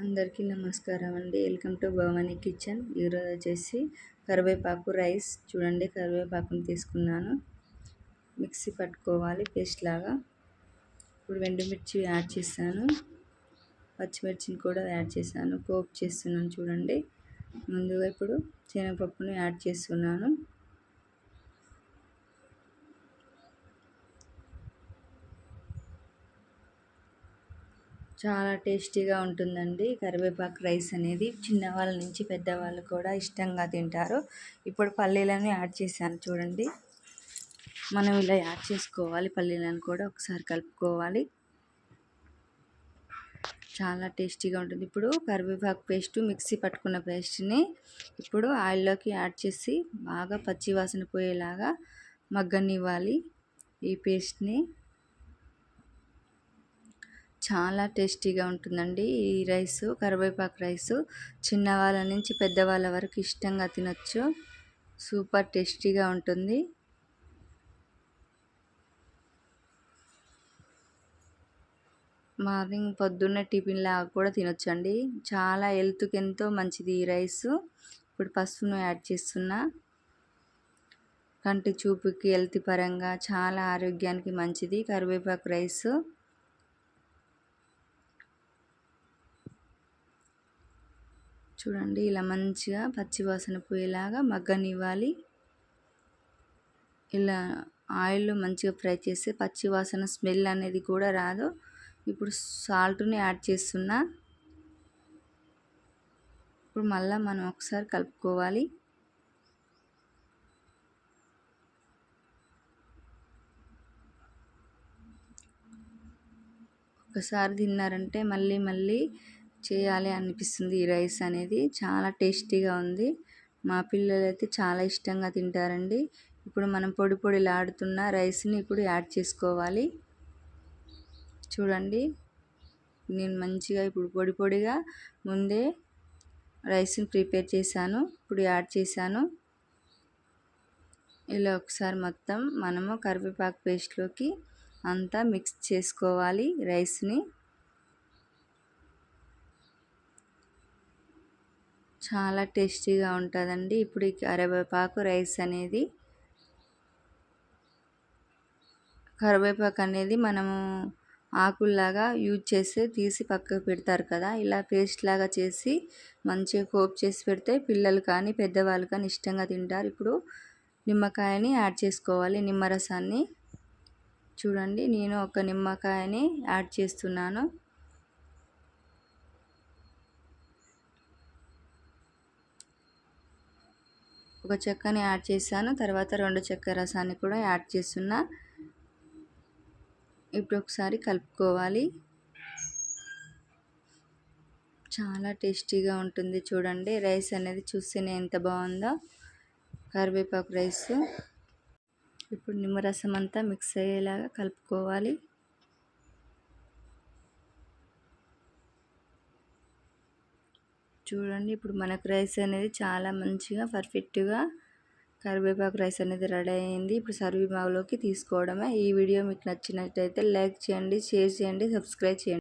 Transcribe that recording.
అందరికీ నమస్కారం అండి. Welcome to Bhavani kitchen. ఈరోజు వచ్చేసి కరివేపాకు రైస్. చూడండి కరివేపాకుని తీసుకున్నాను. మిక్సీ పట్టుకోవాలి పేస్ట్ లాగా. ఇప్పుడు వెండిమిర్చి యాడ్ చేశాను. పచ్చిమిర్చిని కూడా యాడ్ చేశాను. పోపు చేస్తున్నాను చూడండి. ముందుగా ఇప్పుడు శనగపప్పును యాడ్ చేస్తున్నాను. చాలా టేస్టీగా ఉంటుందండి. కరివేపాకు రైస్ అనేది చిన్నవాళ్ళ నుంచి పెద్దవాళ్ళు కూడా ఇష్టంగా తింటారు. ఇప్పుడు పల్లీలను యాడ్ చేశాను చూడండి. మనం ఇలా యాడ్ చేసుకోవాలి. పల్లీలను కూడా ఒకసారి కలుపుకోవాలి. చాలా టేస్టీగా ఉంటుంది. ఇప్పుడు కరివేపాకు పేస్ట్ మిక్సీ పట్టుకున్న పేస్ట్ని ఇప్పుడు ఆయిల్లోకి యాడ్ చేసి బాగా పచ్చి వాసన పోయేలాగా మగ్గనివ్వాలి ఈ పేస్ట్ని. చాలా టేస్టీగా ఉంటుందండి. ఈ రైస్ కరివేపాకు రైస్ చిన్నవాళ్ళ నుంచి పెద్దవాళ్ళ వరకు ఇష్టంగా తినొచ్చు. సూపర్ టేస్టీగా ఉంటుంది. మార్నింగ్ పొద్దున్నే టిఫిన్ లాగా కూడా తినొచ్చండి. చాలా హెల్త్కి ఎంతో మంచిది ఈ రైస్. ఇప్పుడు పసుపును యాడ్ చేస్తున్నా. కంటి చూపుకి హెల్త్ పరంగా చాలా ఆరోగ్యానికి మంచిది. కరివేపాకు రైస్. చూడండి ఇలా మంచిగా పచ్చివాసన పోయేలాగా మగ్గనివ్వాలి. ఇలా ఆయిల్లో మంచిగా ఫ్రై చేస్తే పచ్చివాసన స్మెల్ అనేది కూడా రాదు. ఇప్పుడు సాల్ట్ని యాడ్ చేస్తున్నా. ఇప్పుడు మళ్ళీ మనం ఒకసారి కలుపుకోవాలి. ఒకసారి తిన్నారంటే మళ్ళీ మళ్ళీ చేయాలి అనిపిస్తుంది ఈ రైస్ అనేది. చాలా టేస్టీగా ఉంది. మా పిల్లలు అయితే చాలా ఇష్టంగా తింటారండి. ఇప్పుడు మనం పొడి పొడిలాడుతున్న రైస్ని ఇప్పుడు యాడ్ చేసుకోవాలి. చూడండి. నేను మంచిగా ఇప్పుడు పొడి పొడిగా ముందే రైస్ని ప్రిపేర్ చేశాను. ఇప్పుడు యాడ్ చేశాను. ఇలా ఒకసారి మొత్తం మనము కరివేపాకు పేస్ట్లోకి అంతా మిక్స్ చేసుకోవాలి రైస్ని. చాలా టేస్టీగా ఉంటుందండి. ఇప్పుడు ఈ కరివేపాకు రైస్ అనేది కరివేపాకు అనేది మనము ఆకుల్లాగా యూజ్ చేసి తీసి పక్కకు పెడతారు కదా ఇలా పేస్ట్ లాగా చేసి మంచిగా కోప్ చేసి పెడితే పిల్లలు కానీ పెద్దవాళ్ళు కానీ ఇష్టంగా తింటారు. ఇప్పుడు నిమ్మకాయని యాడ్ చేసుకోవాలి. నిమ్మరసాన్ని చూడండి నేను ఒక నిమ్మకాయని యాడ్ చేస్తున్నాను. ఒక చెక్కని యాడ్ చేశాను. తర్వాత రెండు చెక్క రసాన్ని కూడా యాడ్ చేస్తున్నా. ఇప్పుడు ఒకసారి కలుపుకోవాలి. చాలా టేస్టీగా ఉంటుంది చూడండి. రైస్ అనేది చూస్తేనే ఎంత బాగుందో. కరివేపాకు రైస్. ఇప్పుడు నిమ్మరసం అంతా మిక్స్ అయ్యేలాగా కలుపుకోవాలి. చూడండి. ఇప్పుడు మనకు రైస్ అనేది చాలా మంచిగా పర్ఫెక్ట్గా కరివేపాకు రైస్ అనేది రెడీ అయింది. ఇప్పుడు సర్వీ బాగులోకి తీసుకోవడమే. ఈ వీడియో మీకు నచ్చినట్టయితే లైక్ చేయండి షేర్ చేయండి సబ్స్క్రైబ్ చేయండి.